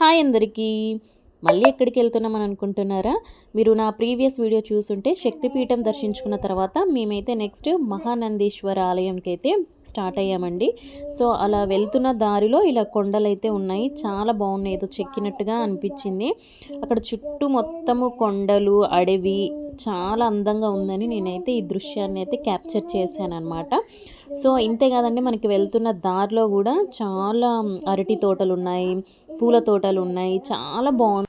Hi అందరికీ. మళ్ళీ ఎక్కడికి వెళ్తున్నామని అనుకుంటున్నారా? మీరు నా ప్రీవియస్ వీడియో చూసుంటే శక్తిపీఠం దర్శించుకున్న తర్వాత మేమైతే నెక్స్ట్ మహానందీశ్వర ఆలయంకి అయితే స్టార్ట్ అయ్యామండి. సో అలా వెళ్తున్న దారిలో ఇలా కొండలు అయితే ఉన్నాయి. చాలా బాగున్నాయి. ఏదో చెక్కినట్టుగా అనిపించింది. అక్కడ చుట్టూ మొత్తము కొండలు అడవి చాలా అందంగా ఉందని నేనైతే ఈ దృశ్యాన్ని అయితే క్యాప్చర్ చేశాను అనమాట సో ఇంతే కాదండి మనకి వెళ్తున్న దారిలో కూడా చాలా అరటి తోటలు ఉన్నాయి. పూల తోటలు ఉన్నాయి. చాలా బాగుంది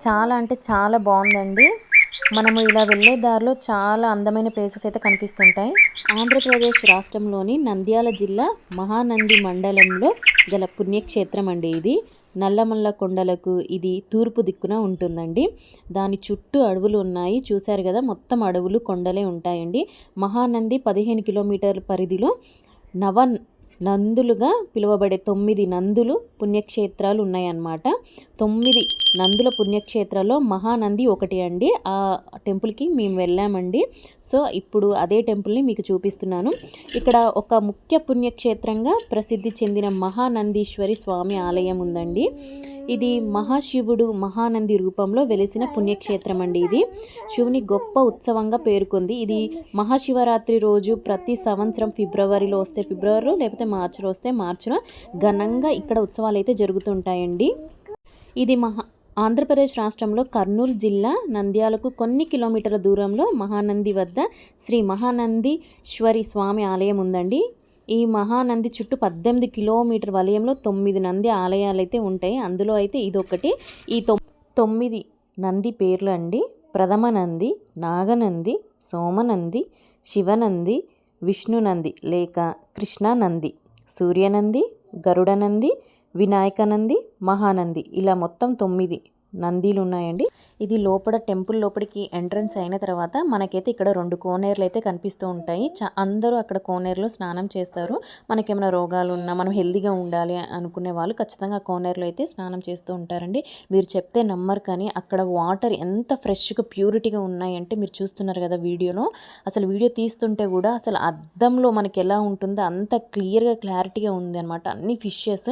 చాలా అంటే చాలా బాగుందండి. మనము ఇలా వెళ్ళే దారిలో చాలా అందమైన ప్లేసెస్ అయితే కనిపిస్తుంటాయి. ఆంధ్రప్రదేశ్ రాష్ట్రంలోని నంద్యాల జిల్లా మహానంది మండలంలో గల పుణ్యక్షేత్రం అండి ఇది. నల్లమల్ల కొండలకు ఇది తూర్పు దిక్కున ఉంటుందండి. దాని చుట్టూ అడవులు ఉన్నాయి. చూశారు కదా మొత్తం అడవులు కొండలే ఉంటాయండి. మహానంది పదిహేను కిలోమీటర్ల పరిధిలో నవ నందులుగా పిలువబడే తొమ్మిది నందులు పుణ్యక్షేత్రాలు ఉన్నాయన్నమాట. తొమ్మిది నందుల పుణ్యక్షేత్రాల్లో మహానంది ఒకటి అండి. ఆ టెంపుల్కి మేము వెళ్ళామండి. సో ఇప్పుడు అదే టెంపుల్ని మీకు చూపిస్తున్నాను. ఇక్కడ ఒక ముఖ్య పుణ్యక్షేత్రంగా ప్రసిద్ధి చెందిన మహానందీశ్వరి స్వామి ఆలయం ఉందండి. ఇది మహాశివుడు మహానంది రూపంలో వెలిసిన పుణ్యక్షేత్రం అండి ఇది. శివుని గొప్ప ఉత్సవంగా పేర్కొంది. ఇది మహాశివరాత్రి రోజు ప్రతి సంవత్సరం ఫిబ్రవరిలో వస్తే ఫిబ్రవరిలో లేకపోతే మార్చిలో వస్తే మార్చిలో ఘనంగా ఇక్కడ ఉత్సవాలు అయితే జరుగుతుంటాయండి. ఇది మహా ఆంధ్రప్రదేశ్ రాష్ట్రంలో కర్నూలు జిల్లా నంద్యాలకు కొన్ని కిలోమీటర్ల దూరంలో మహానంది వద్ద శ్రీ మహానందీశ్వరి స్వామి ఆలయం ఉందండి. ఈ మహానంది చుట్టూ పద్దెనిమిది కిలోమీటర్ వలయంలో తొమ్మిది నంది ఆలయాలు అయితే ఉంటాయి. అందులో అయితే ఇదొకటి. ఈ తొమ్మిది నంది పేర్లు అండి. ప్రథమ నంది నాగనంది సోమనంది శివనంది విష్ణునంది లేక కృష్ణానంది సూర్యనంది గరుడనంది వినాయకనంది మహానంది. ఇలా మొత్తం తొమ్మిది నందీలు ఉన్నాయండి ఇది లోపల టెంపుల్ లోపలికి ఎంట్రన్స్ అయిన తర్వాత మనకైతే ఇక్కడ రెండు కోనేర్లు అయితే కనిపిస్తూ ఉంటాయి. అందరూ అక్కడ కోనేరులో స్నానం చేస్తారు. మనకేమైనా రోగాలు ఉన్నా మనం హెల్దీగా ఉండాలి అనుకునే వాళ్ళు ఖచ్చితంగా కోనేరులో అయితే స్నానం చేస్తూ ఉంటారండి. మీరు చెప్తే నమ్మరు కానీ అక్కడ వాటర్ ఎంత ఫ్రెష్గా ప్యూరిటీగా ఉన్నాయంటే మీరు చూస్తున్నారు కదా వీడియోలో. అసలు వీడియో తీస్తుంటే కూడా అసలు అద్దంలో మనకి ఎలా ఉంటుందో అంత క్లియర్గా క్లారిటీగా ఉంది అనమాట అన్ని ఫిషెస్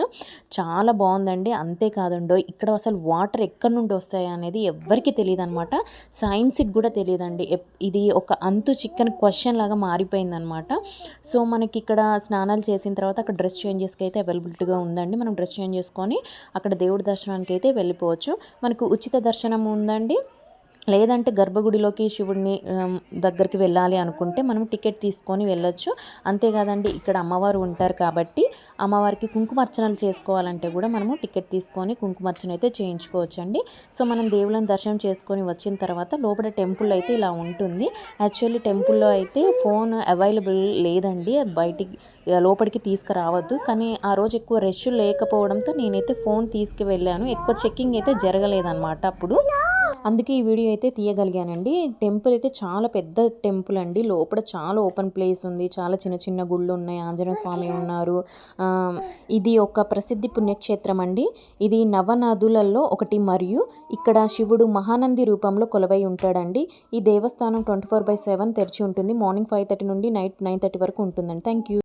చాలా బాగుందండి. అంతేకాదండో ఇక్కడ అసలు వాటర్ ఎక్కడ నుండి వస్తాయి అనేది ఎవ్వరికి తెలియదు అనమాట సైన్స్కి కూడా తెలియదండి. ఇది ఒక అంతు చిక్కని క్వశ్చన్ లాగా మారిపోయింది అనమాట సో మనకి ఇక్కడ స్నానాలు చేసిన తర్వాత అక్కడ డ్రెస్ చేంజెస్కి అయితే అవైలబిలిటీగా ఉందండి. మనం డ్రెస్ చేంజ్ చేసుకొని అక్కడ దేవుడి దర్శనానికి అయితే వెళ్ళిపోవచ్చు. మనకు ఉచిత దర్శనం ఉందండి. లేదంటే గర్భగుడిలోకి శివుడిని దగ్గరికి వెళ్ళాలి అనుకుంటే మనం టికెట్ తీసుకొని వెళ్ళొచ్చు. అంతేకాదండి ఇక్కడ అమ్మవారు ఉంటారు కాబట్టి అమ్మవారికి కుంకుమర్చనలు చేసుకోవాలంటే కూడా మనము టికెట్ తీసుకొని కుంకుమర్చన అయితే చేయించుకోవచ్చు అండి సో మనం దేవుళ్ళని దర్శనం చేసుకొని వచ్చిన తర్వాత లోపల టెంపుల్ అయితే ఇలా ఉంటుంది. యాక్చువల్లీ టెంపుల్లో అయితే ఫోన్ అవైలబుల్ లేదండి బయటికి లోపలికి తీసుకురావద్దు. కానీ ఆ రోజు ఎక్కువ రష్ లేకపోవడంతో నేనైతే ఫోన్ తీసుకువెళ్ళాను. ఎక్కువ చెక్కింగ్ అయితే జరగలేదన్నమాట అప్పుడు. అందుకే ఈ వీడియో అయితే తీయగలిగానండి. టెంపుల్ అయితే చాలా పెద్ద టెంపుల్ అండి. లోపల చాలా ఓపెన్ ప్లేస్ ఉంది. చాలా చిన్న చిన్న గుళ్ళు ఉన్నాయి. ఆంజనేయ స్వామి ఉన్నారు. ఇది ఒక ప్రసిద్ధి పుణ్యక్షేత్రం అండి. ఇది నవనదులలో ఒకటి మరియు ఇక్కడ శివుడు మహానంది రూపంలో కొలవై ఉంటాడండి. ఈ దేవస్థానం ట్వంటీ ఫోర్ బై సెవెన్ తెరిచి ఉంటుంది. మార్నింగ్ ఫైవ్ థర్టీ నుండి నైట్ నైన్ థర్టీ వరకు ఉంటుందండి. Thank you